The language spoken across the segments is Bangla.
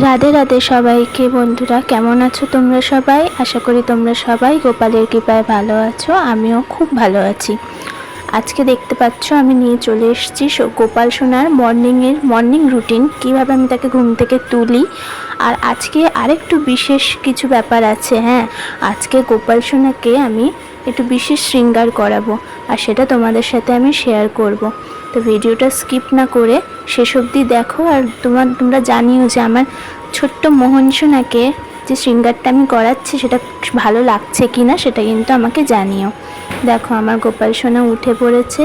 রাধে রাধে সবাইকে বন্ধুরা, কেমন আছো তোমরা সবাই? আশা করি তোমরা সবাই গোপালের কৃপায় ভালো আছো, আমিও খুব ভালো আছি। আজকে দেখতে পাচ্ছ, আমি নিয়ে চলে এসেছি গোপাল সোনার মর্নিংয়ের মর্নিং রুটিন কীভাবে আমি তাকে ঘুম থেকে তুলি। আর আজকে আরেকটু বিশেষ কিছু ব্যাপার আছে হ্যাঁ? আজকে গোপাল সোনাকে আমি একটু বিশেষ শৃঙ্গার করাবো, আর সেটা তোমাদের সাথে আমি শেয়ার করব। তো ভিডিওটা স্কিপ না করে শেষ অবধি দেখো আর তোমার, তোমরা জানিও যে আমার ছোট্ট মোহন সোনাকে যে শৃঙ্গারটা আমি করাচ্ছি, সেটা ভালো লাগছে কি না সেটা কিন্তু আমাকে জানিও। দেখো, আমার গোপাল সোনা উঠে পড়েছে।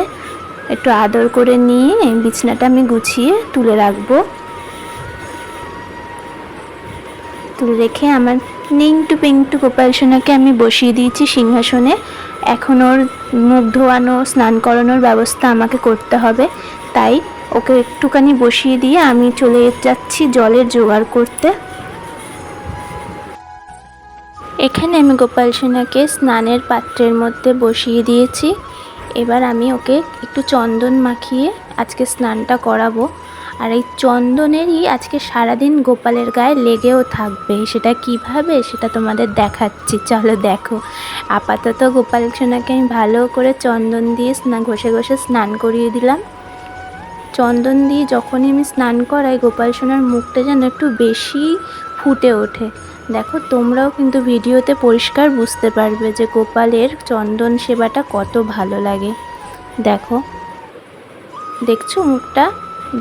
একটু আদর করে নিয়ে বিছনাটা আমি গুছিয়ে তুলে রাখব। তুলে রেখে আমার নিংটু পিংটু গোপাল সোনাকে আমি বসিয়ে দিয়েছি সিংহাসনে। এখন ওর মুখ ধোয়ানো, স্নান করানোর ব্যবস্থা আমাকে করতে হবে। তাই ওকে একটুখানি বসিয়ে দিয়ে আমি চলে যাচ্ছি জলের জোগাড় করতে। এখানে আমি গোপাল সোনাকে স্নানের পাত্রের মধ্যে বসিয়ে দিয়েছি। এবার আমি ওকে একটু চন্দন মাখিয়ে আজকে স্নানটা করাবো। আর এই চন্দনেরই আজকে সারাদিন গোপালের গায়ে লেগেও থাকবে। সেটা কীভাবে? সেটা তোমাদের দেখাচ্ছি। চলো দেখো। আপাতত গোপাল সোনাকে আমি ভালো করে চন্দন দিয়ে স্নান ঘষে ঘষে স্নান করিয়ে দিলাম। চন্দন দিয়ে যখনই আমি স্নান করাই, গোপাল সোনার মুখটা যেন একটু বেশি ফুটে ওঠে। দেখো, তোমরাও কিন্তু ভিডিওতে পরিষ্কার বুঝতে পারবে যে গোপালের চন্দন সেবাটা কত ভালো লাগে। দেখো। দেখছ মুখটা?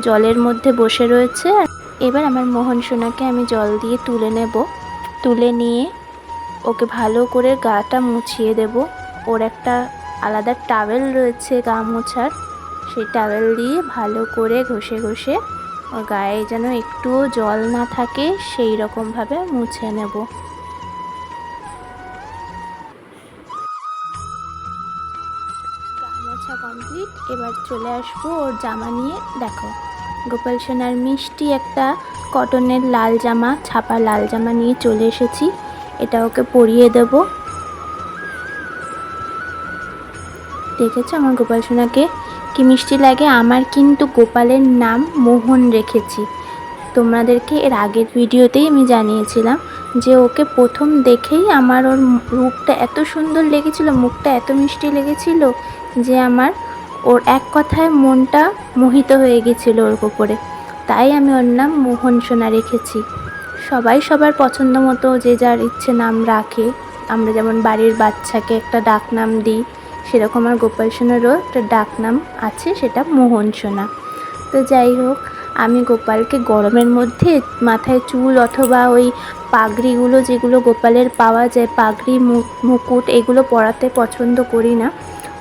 জলের মধ্যে বসে রয়েছে। এবার আমার মোহন সোনাকে আমি জল দিয়ে তুলে নেব। তুলে নিয়ে ওকে ভালো করে গাটা মুছিয়ে দেব। ওর একটা আলাদা টাওয়েল রয়েছে গা মোছার। সেই টাওয়েল দিয়ে ভালো করে ঘষে ঘষে ওর গায়ে যেন একটুও জল না থাকে, সেই রকমভাবে মুছে নেব। কমপ্লিট এবার চলে আসব ওর জামা নিয়ে। দেখো, গোপাল সোনার মিষ্টি একটা কটনের লাল জামা, ছাপা লাল জামা নিয়ে চলে এসেছি। এটা ওকে পরিয়ে দেব। দেখেছ আমার গোপাল সোনাকে? কি মিষ্টি লাগে? আমার কিন্তু গোপালের নাম মোহন রেখেছি। তোমাদেরকে এর আগের ভিডিওতেই আমি জানিয়েছিলাম যে ওকে প্রথম দেখেই আমার ওর রূপটা এত সুন্দর লেগেছিল, মুখটা এত মিষ্টি লেগেছিল যে আমার, ওর এক কথায় মনটা মোহিত হয়ে গেছিল ওর ওপরে তাই আমি ওর নাম মোহন সোনা রেখেছি। সবাই সবার পছন্দ মতো যে যার ইচ্ছে নাম রাখে। আমরা যেমন বাড়ির বাচ্চাকে একটা ডাক নাম দিই, সেরকম আমার গোপাল সোনারও একটা ডাক নাম আছে, সেটা মোহন সোনা। তো যাই হোক, আমি গোপালকে গরমের মধ্যে মাথায় চুল অথবা ওই পাগড়িগুলো যেগুলো গোপালের পাওয়া যায়, পাগড়ি মুকুট, এগুলো পরাতে পছন্দ করি না।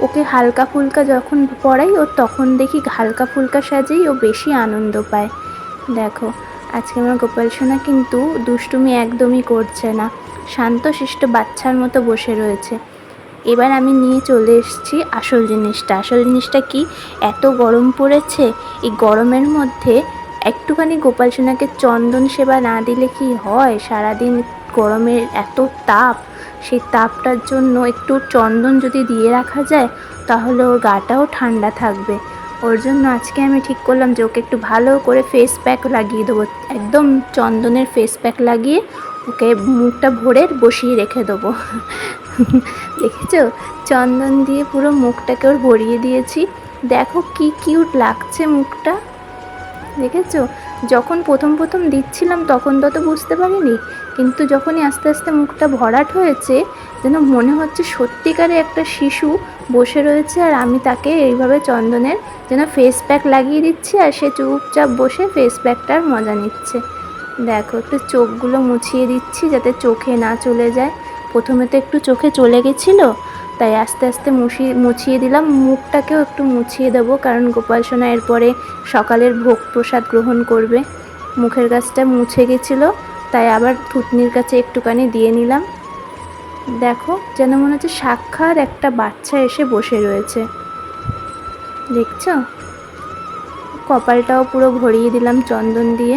ওকে হালকা ফুলকা যখন পরাই, ও তখন দেখি হালকা ফুলকা সাজেই ও বেশি আনন্দ পায়। দেখো, আজকে আমার গোপাল সোনা কিন্তু দুষ্টুমি একদমই করছে না। শান্তশিষ্ট বাচ্চার মতো বসে রয়েছে। এবার আমি নিয়ে চলে এসেছি আসল জিনিসটা। আসল জিনিসটা কি? এত গরম পড়েছে, এই গরমের মধ্যে একটুখানি গোপাল সোনাকে চন্দন সেবা না দিলে কি হয়? সারাদিন গরমের এত তাপ। সেই তাপটার জন্য একটু চন্দন যদি দিয়ে রাখা যায়, তাহলে ওর গাটাও ঠান্ডা থাকবে। ওর জন্য আজকে আমি ঠিক করলাম যে ওকে একটু ভালো করে ফেস প্যাক লাগিয়ে দেবো। একদম চন্দনের ফেস প্যাক লাগিয়ে ওকে মুখটা ভরে বসিয়ে রেখে দেবো। দেখেছ? চন্দন দিয়ে পুরো মুখটাকে ওর ভরিয়ে দিয়েছি। দেখো কি কিউট লাগছে মুখটা। দেখেছ? যখন প্রথম প্রথম দিচ্ছিলাম তখন তত বুঝতে পারিনি, কিন্তু যখনই আস্তে আস্তে মুখটা ভরাট হয়েছে, যেন মনে হচ্ছে সত্যিকারে একটা শিশু বসে রয়েছে আর আমি তাকে এইভাবে চন্দনের যেন ফেস প্যাক লাগিয়ে দিচ্ছি আর সে চুপচাপ বসে ফেস প্যাকটার মজা নিচ্ছে। দেখো, একটু চোখগুলো মুছিয়ে দিচ্ছি যাতে চোখে না চলে যায়। প্রথমে তো একটু চোখে চলে গেছিল তাই আস্তে আস্তে মুছিয়ে মুছিয়ে দিলাম। মুখটাকেও একটু মুছিয়ে দেবো, কারণ গোপাল সোনা এরপরে সকালের ভোগ প্রসাদ গ্রহণ করবে। মুখের কাছটা মুছে গেছিল, তাই আবার থুতনির কাছে একটুখানি দিয়ে নিলাম। দেখো, যেন মনে হচ্ছে সাক্ষাৎ একটা বাচ্চা এসে বসে রয়েছে। দেখছ? কপালটাও পুরো ভরিয়ে দিলাম চন্দন দিয়ে।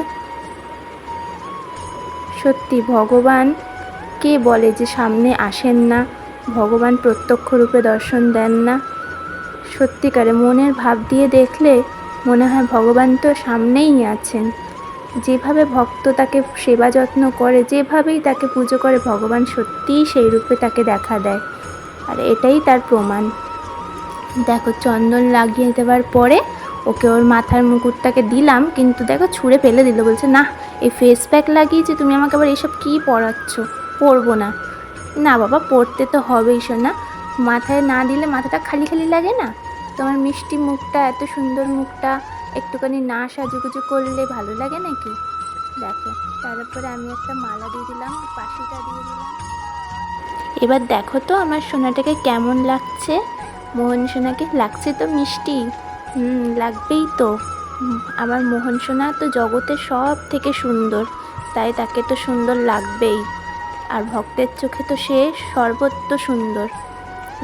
সত্যি ভগবান, কে বলে যে সামনে আসেন না? ভগবান প্রত্যক্ষ রূপে দর্শন দেন না। সত্যিকারে মনের ভাব দিয়ে দেখলে মনে হয় ভগবান তো সামনেই আছেন। যেভাবে ভক্ত তাকে সেবা যত্ন করে, যেভাবেই তাকে পুজো করে, ভগবান সত্যিই সেই রূপে তাকে দেখা দেয়। আর এটাই তার প্রমাণ। দেখো, চন্দন লাগিয়ে দেওয়ার পরে ওকে ওর মাথার মুকুটটাকে দিলাম, কিন্তু দেখো ছুঁড়ে ফেলে দিল। বলছে না এই ফেস প্যাক লাগিয়েছি, তুমি আমাকে আবার এসব কী পড়াচ্ছ? পরবো না। না বাবা, পড়তে তো হবেই শোনা মাথায় না দিলে মাথাটা খালি খালি লাগে না? তোমার মিষ্টি মুখটা, এত সুন্দর মুখটা, একটুখানি না সাজুগুজু করলে ভালো লাগে নাকি? দেখো, তারপরে আমি একটা মালা দিয়ে দিলাম, পাশিটা দিয়ে দিলাম। এবার দেখো তো আমার সোনাটাকে কেমন লাগছে। মোহন সোনাকে লাগছে তো মিষ্টি? হুম, লাগবেই তো। আমার মোহন সোনা তো জগতের সব থেকে সুন্দর, তাই তাকে তো সুন্দর লাগবেই। আর ভক্তের চোখে তো সে সর্বত্র সুন্দর।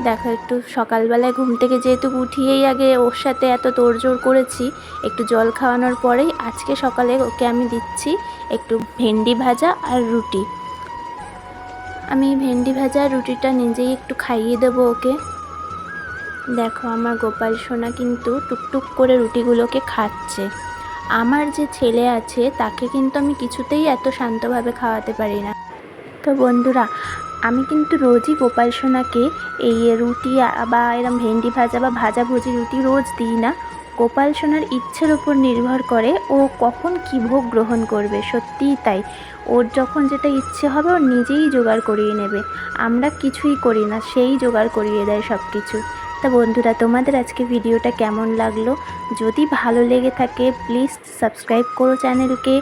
দেখো, একটু সকালবেলায় ঘুম থেকে যেহেতু উঠিয়েই আগে ওর সাথে এত তোড়জোড় করেছি, একটু জল খাওয়ানোর পরেই আজকে সকালে ওকে আমি দিচ্ছি একটু ভেন্ডি ভাজা আর রুটি। আমি ভেন্ডি ভাজা রুটিটা নিজেই একটু খাইয়ে দেবো ওকে। দেখো, আমার গোপাল সোনা কিন্তু টুকটুক করে রুটিগুলোকে খাচ্ছে। আমার যে ছেলে আছে, তাকে কিন্তু আমি কিছুতেই এত শান্তভাবে খাওয়াতে পারি না। তো বন্ধুরা, আমি কিন্তু রোজই গোপাল সোনাকে এই রুটি বা এরম ভেন্ডি ভাজা বা ভাজা ভুজি রুটি রোজ দিই না। গোপাল সোনার ইচ্ছের উপর নির্ভর করে ও কখন কী ভোগ গ্রহণ করবে, সত্যিই তাই। ওর যখন যেটা ইচ্ছে হবে, ও নিজেই জোগাড় করিয়ে নেবে। আমরা কিছুই করি না, সেই জোগাড় করিয়ে দেয় সব কিছু তা বন্ধুরা, তোমাদের আজকে ভিডিওটা কেমন লাগল? যদি ভালো লেগে থাকে প্লিজ সাবস্ক্রাইব করো চ্যানেলকে,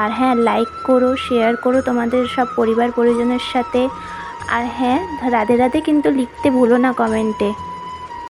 আর হ্যাঁ লাইক করো শেয়ার করো তোমাদের সব পরিবার পরিজনের সাথে। আর হ্যাঁ রাধে রাধে কিন্তু লিখতে ভুলো না কমেন্টে